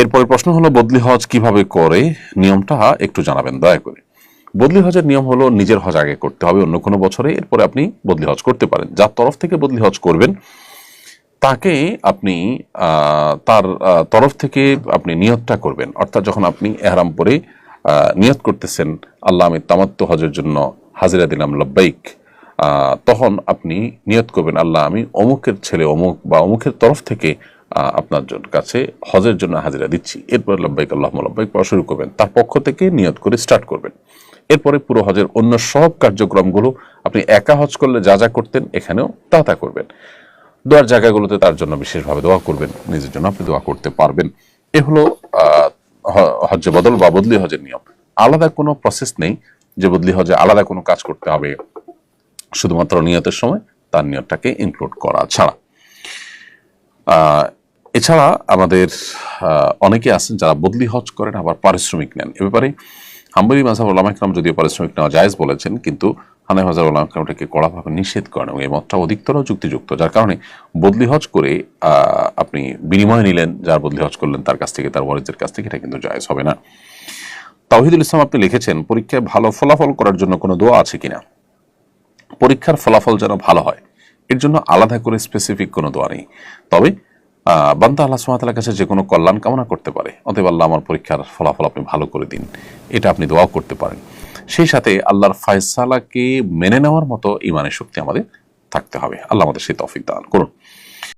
এরপরে প্রশ্ন হলো, বদলি হজ কীভাবে করে? নিয়মটা একটু জানাবেন, দয়া করে। বদলি হজের নিয়ম হলো নিজের হজ আগে করতে হবে অন্য কোনো বছরে, এরপরে আপনি বদলি হজ করতে পারেন। যার তরফ থেকে বদলি হজ করবেন, তাকে আপনি তার তরফ থেকে আপনি নিয়তটা করবেন। অর্থাৎ যখন আপনি এহরাম পরে নিয়ত করতেছেন, আল্লাহ আমি তামাত্ম হজের জন্য হাজিরা দিলাম লব্বাইক তখন আপনি নিয়ত করবেন, আল্লাহ আমি অমুকের ছেলে, অমুক বা অমুকের তরফ থেকে আপনার জন- কাছে হজের জন্য হাজিরা দিচ্ছি। এরপর লব্বাইক আল্লাহ লব্বাইক পড়া শুরু করবেন। তার পক্ষ থেকে নিয়ত করে স্টার্ট করবেন। এরপরে পুরো হজের অন্য সব কার্যক্রমগুলো আপনি একা হজ করলে যা যা করতেন এখানেও তা তা করবেন। দোয়ার জায়গাগুলোতে তার জন্য বিশেষভাবে দোয়া করবেন। নিজের জন্য আপনি দোয়া করতে পারবেন। এ হলো আহ, হ- হজ্জে বদল বা বদলি হজের নিয়ম। আলাদা কোনো প্রসেস নেই যে বদলি হজে আলাদা কোনো কাজ করতে হবে। শুধুমাত্র নিয়তের সময় তার নিয়তটাকে ইনক্লুড করা ছাড়া। এছাড়া আমাদের অনেকে আছেন যারা বদলি হজ করেন, আবার পারিশ্রমিক নেন। এ ব্যাপারে হাম্বলি মাঝাব ওলামা ইকরাম যদিও পারিশ্রমিক নেওয়া জায়েজ বলেছেন, কিন্তু হানাই হাজার ওলামা ইকরামটাকে কড়াভাবে নিষেধ করেন এবং এই মতটা অধিকতর যুক্তিযুক্ত, যার কারণে বদলি হজ করে আপনি বিনিময় নিলেন, যার বদলি হজ করলেন তার কাছ থেকে, তার ওয়ারিজের কাছ থেকে, এটা কিন্তু জায়েজ হবে না। তাওহিদুল ইসলাম আপনি লিখেছেন, পরীক্ষায় ভালো ফলাফল করার জন্য কোনো দোয়া আছে কিনা? পরীক্ষার ফলাফল যেন ভালো হয়, এর জন্য আলাদা করে স্পেসিফিক কোনো দোয়া নেই। তবে বান্দা আল্লাহ সুমাতার কাছে যে কোনো কল্যাণ কামনা করতে পারে। অতএব আল্লাহ আমার পরীক্ষার ফলাফল আপনি ভালো করে দিন। এটা আপনি দোয়াও করতে পারেন। সেই সাথে আল্লাহর ফয়সালাকে মেনে নেওয়ার মতো ইমানের শক্তি আমাদের থাকতে হবে। আল্লাহ আমাদের সেই তফিক দান করুন।